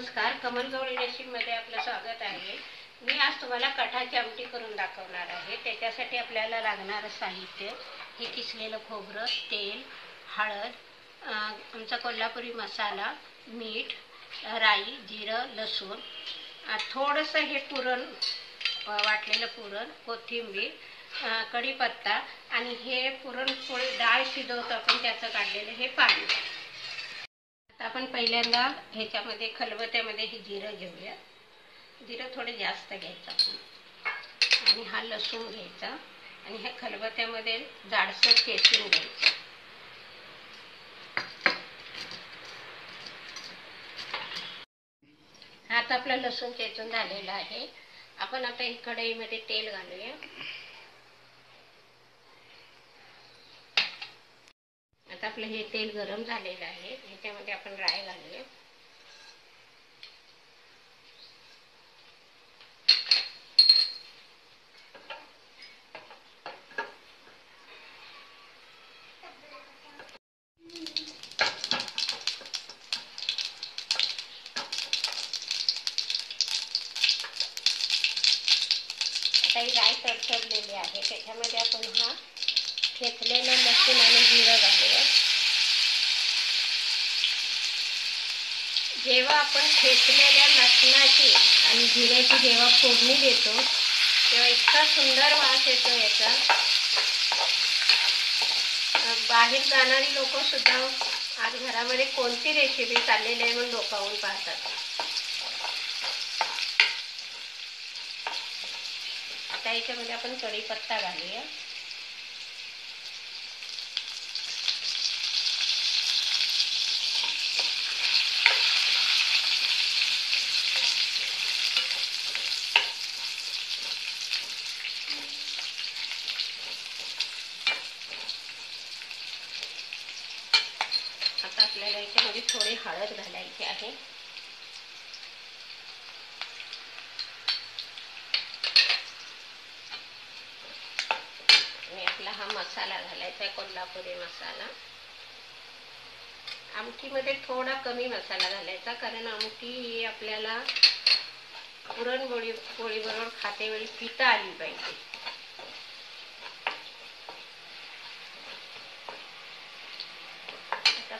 नमस्कार कमल गवळी रेसिपीमध्ये आपलं स्वागत आहे. मी आज तुम्हाला कठाची आमटी करून दाखवणार आहे. त्याच्यासाठी आपल्याला लागणारं साहित्य हे किसलेलं खोबरं तेल हळद आमचा कोल्हापुरी मसाला मीठ राई जिरं लसूण थोडंसं हे पुरण वाटलेलं पुरण कोथिंबीर कढीपत्ता आणि हे पुरणपोळी डाळ शिजवतो आपण त्याचं काढलेलं हे पाणी. तर आपण पहिल्यांदा ह्याच्यामध्ये खलबत्यामध्ये हे जिरं घेऊया. जिरं थोडे जास्त घ्यायचं आपण. आणि हा लसूण घ्यायचा. आणि ह्या खलबत्यामध्ये जाडसर चेचून घ्यायचं. आता आपला लसूण चेचून झालेला आहे. आपण आता ही कढईमध्ये तेल घालूया आता आपलं हे तेल गरम झालेलं आहे. ह्याच्यामध्ये आपण राय घालूया. आता ही राय तडतडलेली आहे. त्याच्यामध्ये आपण हा ठेचलेलं लसूण आणि जिरं घालूया जेव्हा आपण ठेचलेल्या लसणाची आणि जिऱ्याची जेव्हा फोडणी देतो तेव्हा इतका सुंदर वास येतो याचा. बाहेर जाणारी लोक सुद्धा आज घरामध्ये कोणती रेसिपी चाललेली आहे म्हणून डोकावून पाहतात. आता याच्यामध्ये आपण कढीपत्ता घालूया. आता आपल्याला याच्यामध्ये थोडी हळद घालायची आहे. आणि आपला हा मसाला घालायचा आहे कोल्हापुरी मसाला. आमटीमध्ये थोडा कमी मसाला घालायचा कारण आमटी ही आपल्याला पुरणपोळी पोळीबरोबर खातेवेळी पिता आली पाहिजे.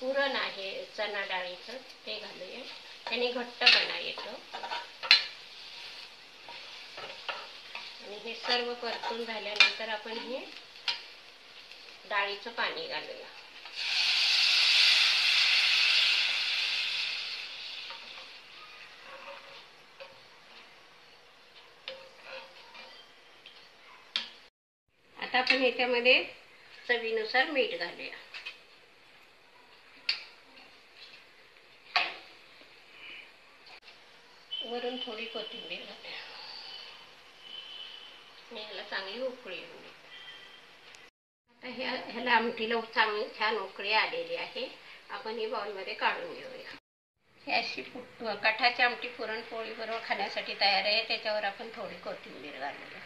पुरण आहे चणा डाळीचं ते घालूया. त्याने घट्टपणा येतो आणि हे सर्व परतून झाल्यानंतर आपण हे डाळीचं पाणी घालूया. आता आपण ह्याच्यामध्ये चवीनुसार मीठ घालूया. वरून थोडी कोथिंबीर घालूया आणि ह्याला चांगली उकळी येऊ आता ह्या ह्याला आमटीला चांगली छान उकळी आलेली आहे. आपण ही बाउलमध्ये काढून घेऊया. ही अशी पुट- कठाची आमटी पुरणपोळी बरोबर खाण्यासाठी तयार आहे. त्याच्यावर आपण थोडी कोथिंबीर घालूया.